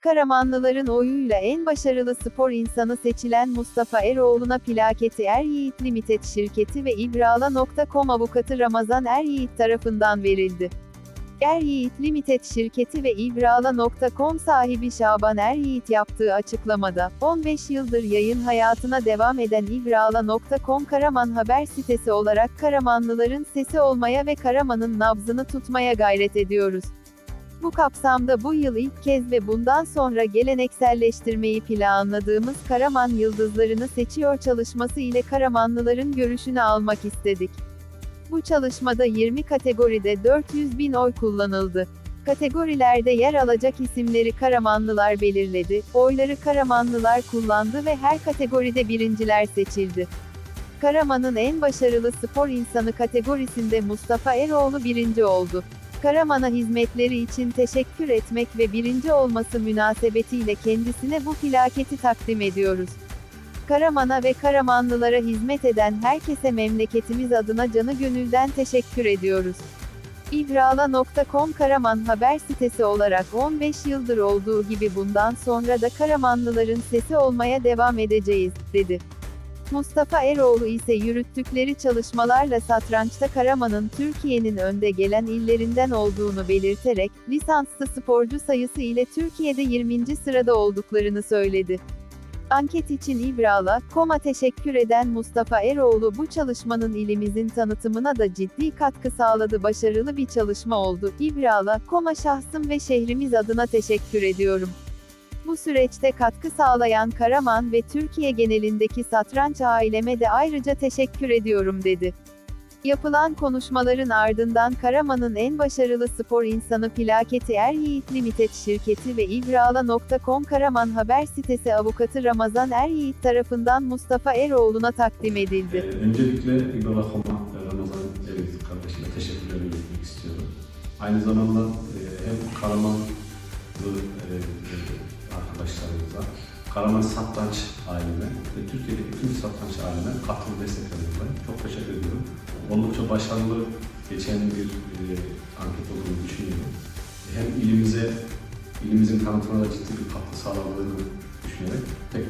Karamanlıların oyuyla en başarılı spor insanı seçilen Mustafa Eroğlu'na plaketi Er Yiğit Limited şirketi ve İbrala.com avukatı Ramazan Er Yiğit tarafından verildi. Er Yiğit Limited şirketi ve İbrala.com sahibi Şaban Er Yiğit yaptığı açıklamada, 15 yıldır yayın hayatına devam eden İbrala.com Karaman haber sitesi olarak Karamanlıların sesi olmaya ve Karaman'ın nabzını tutmaya gayret ediyoruz. Bu kapsamda bu yıl ilk kez ve bundan sonra gelenekselleştirmeyi planladığımız Karaman Yıldızlarını Seçiyor çalışması ile Karamanlıların görüşünü almak istedik. Bu çalışmada 20 kategoride 400 bin oy kullanıldı. Kategorilerde yer alacak isimleri Karamanlılar belirledi, oyları Karamanlılar kullandı ve her kategoride birinciler seçildi. Karaman'ın en başarılı spor insanı kategorisinde Mustafa Eroğlu birinci oldu. Karaman'a hizmetleri için teşekkür etmek ve birinci olması münasebetiyle kendisine bu plaketi takdim ediyoruz. Karaman'a ve Karamanlılara hizmet eden herkese memleketimiz adına canı gönülden teşekkür ediyoruz. İbrala.com Karaman haber sitesi olarak 15 yıldır olduğu gibi bundan sonra da Karamanlıların sesi olmaya devam edeceğiz, dedi. Mustafa Eroğlu ise yürüttükleri çalışmalarla satrançta Karaman'ın Türkiye'nin önde gelen illerinden olduğunu belirterek, lisanslı sporcu sayısı ile Türkiye'de 20. sırada olduklarını söyledi. Anket için İbrala, Kom'a teşekkür eden Mustafa Eroğlu bu çalışmanın ilimizin tanıtımına da ciddi katkı sağladı başarılı bir çalışma oldu. İbrala, Kom'a şahsım ve şehrimiz adına teşekkür ediyorum. Bu süreçte katkı sağlayan Karaman ve Türkiye genelindeki satranç aileme de ayrıca teşekkür ediyorum dedi. Yapılan konuşmaların ardından Karaman'ın en başarılı spor insanı plaketi Er Yiğit Limited şirketi ve İbrala.com Karaman haber sitesi avukatı Ramazan Er Yiğit tarafından Mustafa Eroğlu'na takdim edildi. Ee, öncelikle ve Ramazan Cevdet kardeşime teşekkürlerimi iletmek istiyorum. Aynı zamanda e, hem Karamanlı e, arkadaşlarımıza, Karaman Satranç aileme ve Türkiye'deki tüm satranç aileme katıl desteklerine dolayı çok teşekkür ediyorum. Oldukça başarılı geçen bir e, anket olduğunu düşünüyorum. Hem ilimize, ilimizin tanıtımına da ciddi bir katkı sağladığını düşünerek tekrar